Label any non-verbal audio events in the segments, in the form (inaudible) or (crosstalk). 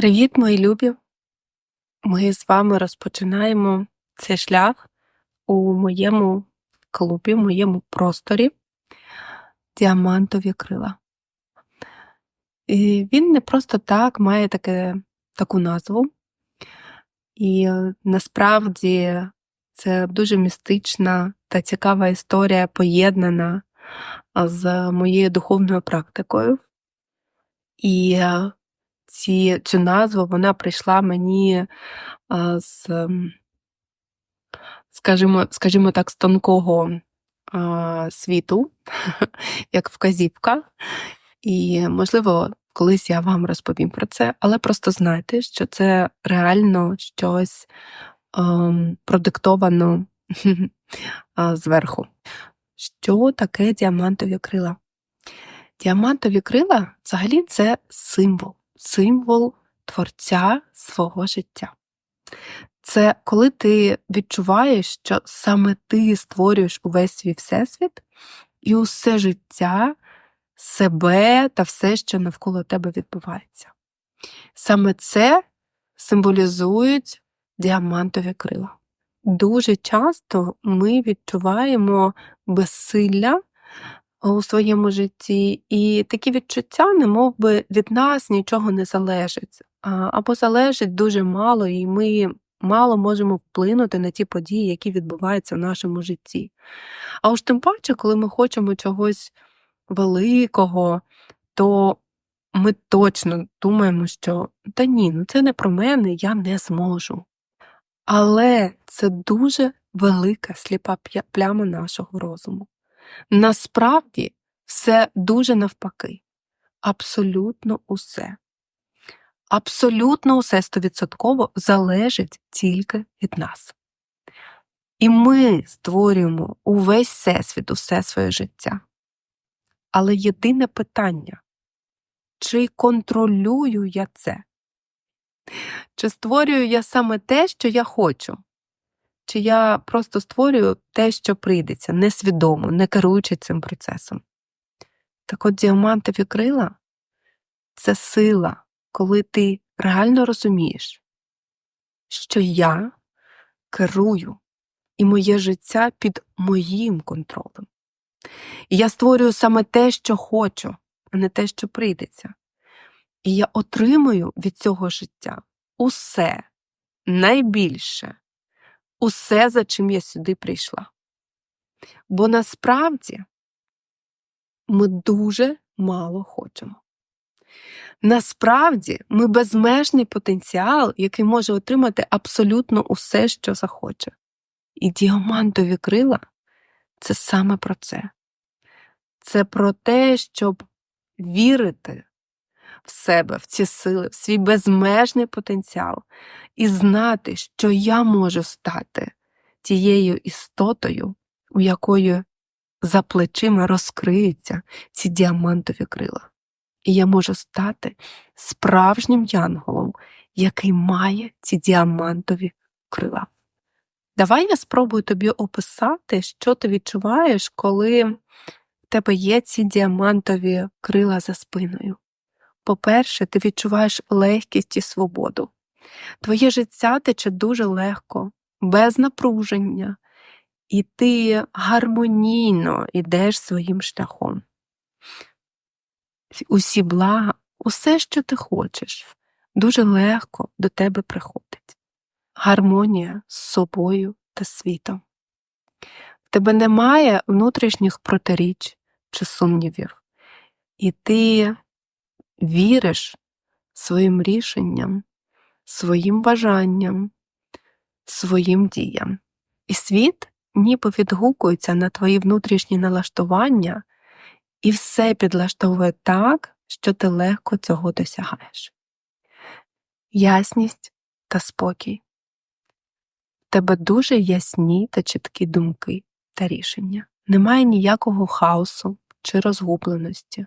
Привіт, мої любі! Ми з вами розпочинаємо цей шлях у моєму клубі, моєму просторі Діамантові крила. І він не просто так має таке, таку назву. І е, насправді це дуже містична та цікава історія, поєднана з моєю духовною практикою. І е, ці, цю назву вона прийшла мені з, ем, скажімо, скажімо так, з тонкого світу, (laughs) як вказівка. І, можливо, колись я вам розповім про це, але просто знайте, що це реально щось (laughs) а, продиктовано зверху. Що таке діамантові крила? Діамантові крила взагалі це символ символ творця свого життя. Це коли ти відчуваєш, що саме ти створюєш увесь свій всесвіт і усе життя, себе та все, що навколо тебе відбувається. Саме це символізують діамантові крила. Дуже часто ми відчуваємо безсилля у своєму житті, і такі відчуття, немов би від нас нічого не залежить, або залежить дуже мало, і ми мало можемо вплинути на ті події, які відбуваються в нашому житті. А уж тим паче, коли ми хочемо чогось великого, то ми точно думаємо, що та ні, ну це не про мене, я не зможу. Але це дуже велика сліпа пляма нашого розуму. Насправді все дуже навпаки. Абсолютно усе. Абсолютно усе стовідсотково залежить тільки від нас. І ми створюємо увесь всесвіт, усе своє життя. Але єдине питання, чи контролюю я це? Чи створюю я саме те, що я хочу? Чи я просто створюю те, що прийдеться, несвідомо, не керуючи цим процесом. Так от діамантові крила це сила, коли ти реально розумієш, що я керую і моє життя під моїм контролем. І я створюю саме те, що хочу, а не те, що прийдеться. І я отримую від цього життя усе найбільше, усе, за чим я сюди прийшла. Бо насправді ми дуже мало хочемо. Насправді ми безмежний потенціал, який може отримати абсолютно усе, що захоче. І діамантові крила це саме про це. Це про те, щоб вірити в себе, в ці сили, в свій безмежний потенціал, і знати, що я можу стати тією істотою, у якої за плечима розкриються ці діамантові крила. І я можу стати справжнім янголом, який має ці діамантові крила. Давай я спробую тобі описати, що ти відчуваєш, коли в тебе є ці діамантові крила за спиною. По-перше, ти відчуваєш легкість і свободу. Твоє життя тече дуже легко, без напруження, і ти гармонійно йдеш своїм шляхом. Усі блага, усе, що ти хочеш, дуже легко до тебе приходить. Гармонія з собою та світом. В тебе немає внутрішніх протиріч чи сумнівів, і ти віриш своїм рішенням, своїм бажанням, своїм діям. І світ ніби відгукується на твої внутрішні налаштування і все підлаштовує так, що ти легко цього досягаєш. Ясність та спокій. В тебе дуже ясні та чіткі думки та рішення. Немає ніякого хаосу чи розгубленості.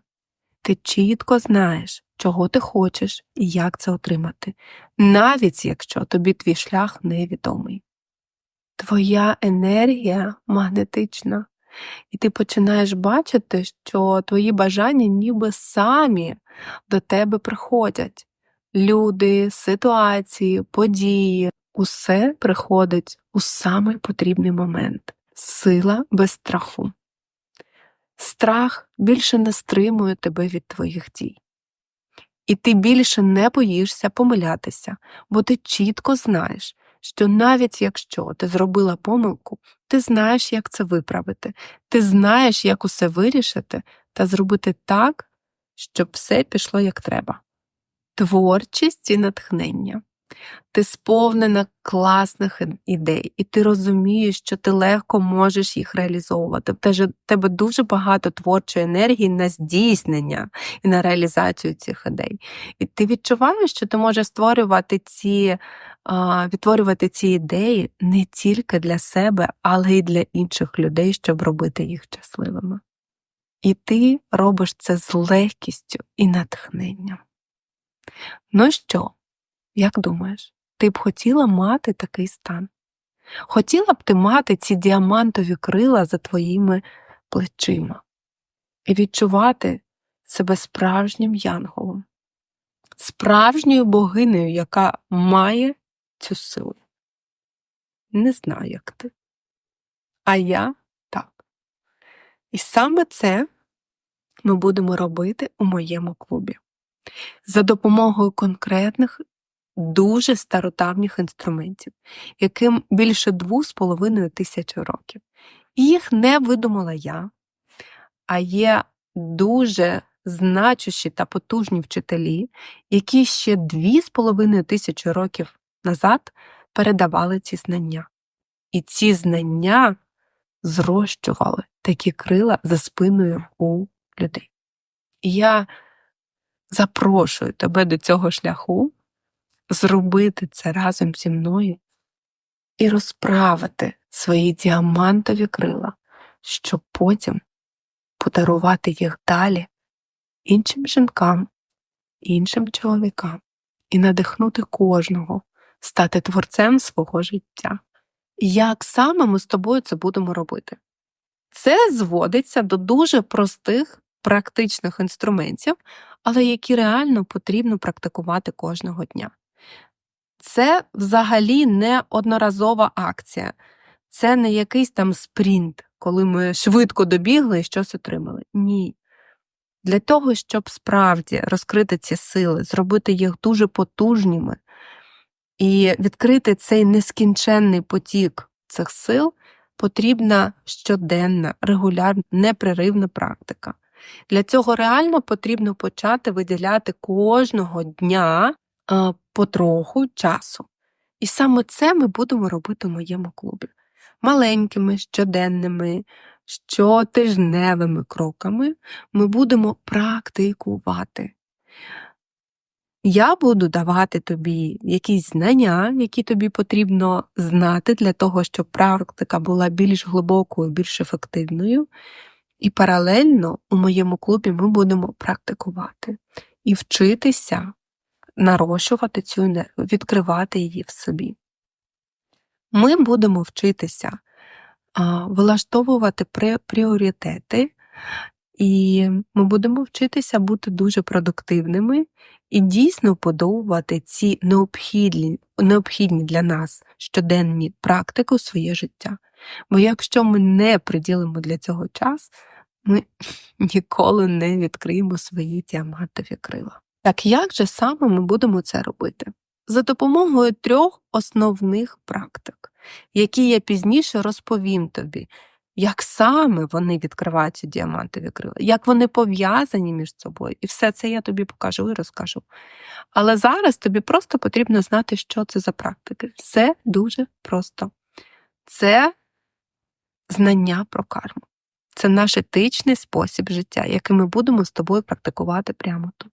Ти чітко знаєш, чого ти хочеш і як це отримати, навіть якщо тобі твій шлях невідомий. Твоя енергія магнетична, і ти починаєш бачити, що твої бажання ніби самі до тебе приходять, люди, ситуації, події усе приходить у самий потрібний момент. Сила без страху. Страх більше не стримує тебе від твоїх дій. І ти більше не боїшся помилятися, бо ти чітко знаєш, що навіть якщо ти зробила помилку, ти знаєш, як це виправити, ти знаєш, як усе вирішити та зробити так, щоб все пішло як треба. Творчість і натхнення. Ти сповнена класних ідей, і ти розумієш, що ти легко можеш їх реалізовувати. В тебе дуже багато творчої енергії на здійснення і на реалізацію цих ідей. І ти відчуваєш, що ти можеш створювати ці, відтворювати ці ідеї не тільки для себе, але й для інших людей, щоб робити їх щасливими. І ти робиш це з легкістю і натхненням. Ну що? Як думаєш, ти б хотіла мати такий стан? Хотіла б ти мати ці діамантові крила за твоїми плечима і відчувати себе справжнім янголом, справжньою богинею, яка має цю силу? Не знаю, як ти. А я так. І саме це ми будемо робити у моєму клубі. За допомогою конкретних дуже стародавніх інструментів, яким більше двох з половиною тисяч років. Їх не видумала я, а є дуже значущі та потужні вчителі, які ще дві з половиною тисячі років назад передавали ці знання. І ці знання зрощували такі крила за спиною у людей. І я запрошую тебе до цього шляху зробити це разом зі мною і розправити свої діамантові крила, щоб потім подарувати їх далі іншим жінкам, іншим чоловікам і надихнути кожного стати творцем свого життя. Як саме ми з тобою це будемо робити? Це зводиться до дуже простих практичних інструментів, але які реально потрібно практикувати кожного дня. Це взагалі не одноразова акція, це не якийсь там спринт, коли ми швидко добігли і щось отримали. Ні. Для того, щоб справді розкрити ці сили, зробити їх дуже потужними і відкрити цей нескінченний потік цих сил, потрібна щоденна, регулярна, непреривна практика. Для цього реально потрібно почати виділяти кожного дня потроху часу. І саме це ми будемо робити в моєму клубі. Маленькими, щоденними, щотижневими кроками ми будемо практикувати. Я буду давати тобі якісь знання, які тобі потрібно знати для того, щоб практика була більш глибокою, більш ефективною. І паралельно у моєму клубі ми будемо практикувати і вчитися нарощувати цю енергію, відкривати її в собі. Ми будемо вчитися а, вилаштовувати пріоритети, і ми будемо вчитися бути дуже продуктивними і дійсно подовувати ці необхідні необхідні для нас щоденні практики у своє життя. Бо якщо ми не приділимо для цього час, ми ніколи не відкриємо свої діамантові крила. Так як же саме ми будемо це робити? За допомогою трьох основних практик, які я пізніше розповім тобі, як саме вони відкривають діамантові крила, як вони пов'язані між собою. І все це я тобі покажу і розкажу. Але зараз тобі просто потрібно знати, що це за практики. Все дуже просто. Це знання про карму. Це наш етичний спосіб життя, який ми будемо з тобою практикувати прямо тут.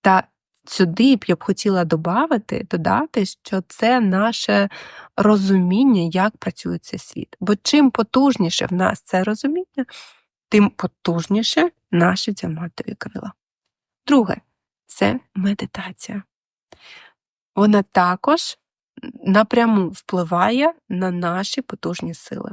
Та сюди б я б хотіла додати, додати, що це наше розуміння, як працює цей світ. Бо чим потужніше в нас це розуміння, тим потужніше наші діамантові крила. Друге, це медитація. Вона також напряму впливає на наші потужні сили.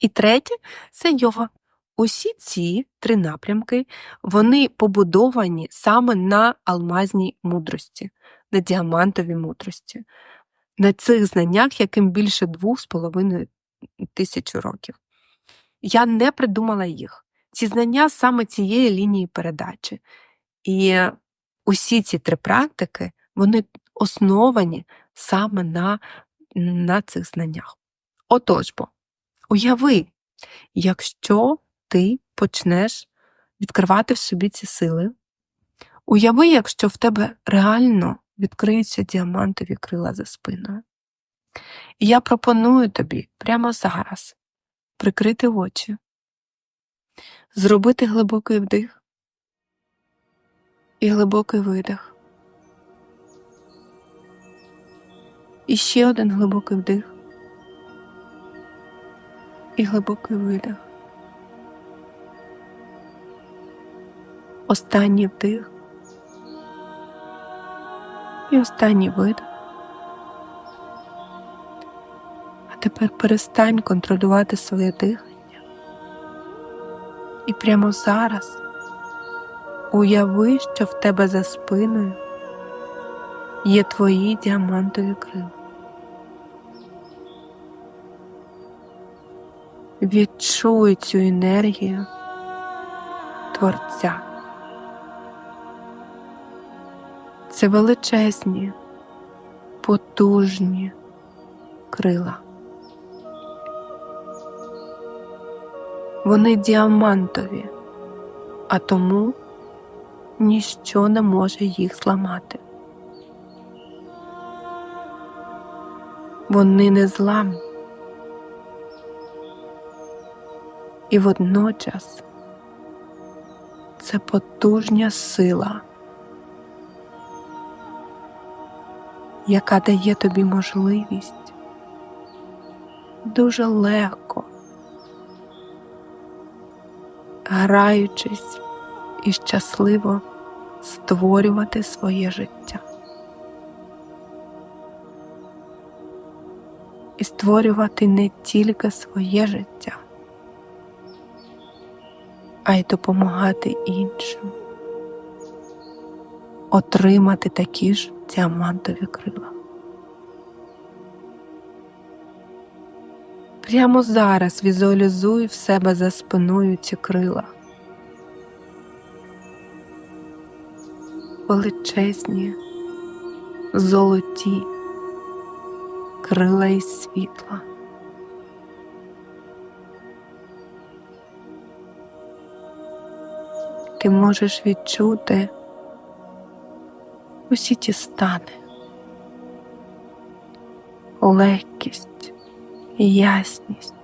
І третє це йога. Усі ці три напрямки вони побудовані саме на алмазній мудрості, на діамантовій мудрості, на цих знаннях, яким більше двох з половиною тисяч років. Я не придумала їх. Ці знання саме цієї лінії передачі. І усі ці три практики вони основані саме на, на цих знаннях. Отож бо, уяви, якщо ти почнеш відкривати в собі ці сили, уяви, якщо в тебе реально відкриються діамантові крила за спиною. І я пропоную тобі прямо зараз прикрити очі, зробити глибокий вдих і глибокий видих. І ще один глибокий вдих і глибокий видих. Останній вдих і останній видих. А тепер перестань контролювати своє дихання. І прямо зараз уяви, що в тебе за спиною є твої діамантові крила. Відчуй цю енергію Творця. Це величезні, потужні крила. Вони діамантові, а тому ніщо не може їх зламати. Вони не зламні. І водночас це потужня сила, яка дає тобі можливість дуже легко, граючись і щасливо створювати своє життя. І створювати не тільки своє життя а й допомагати іншим, отримати такі ж діамантові крила. Прямо зараз візуалізуй в себе за спиною ці крила. Величезні, золоті крила із світла. ти можеш відчути усі ті стани, легкість, ясність,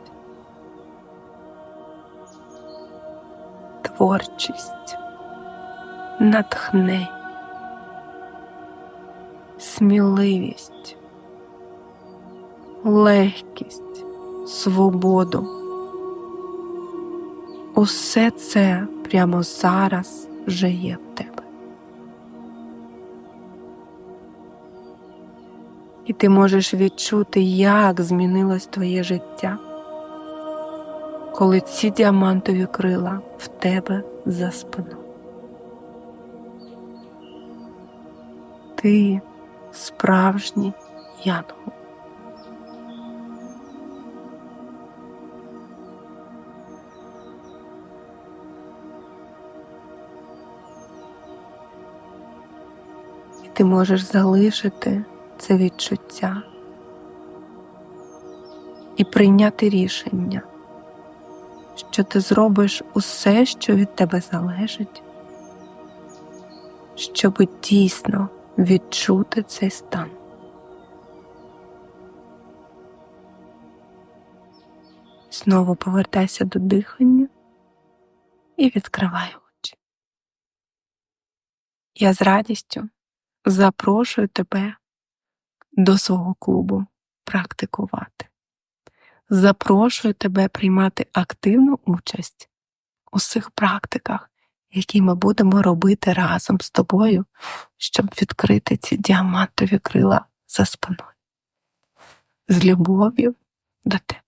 творчість, натхнення, сміливість, легкість, свободу. Усе це прямо зараз вже є в тебе. І ти можеш відчути, як змінилось твоє життя, коли ці діамантові крила в тебе за спину. Ти справжній янгол. ти можеш залишити це відчуття і прийняти рішення, що ти зробиш усе, що від тебе залежить, щоб дійсно відчути цей стан. Знову повертайся до дихання і відкривай очі. Я з радістю запрошую тебе до свого клубу практикувати. Запрошую тебе приймати активну участь у цих практиках, які ми будемо робити разом з тобою, щоб відкрити ці діамантові крила за спиною. З любов'ю до тебе.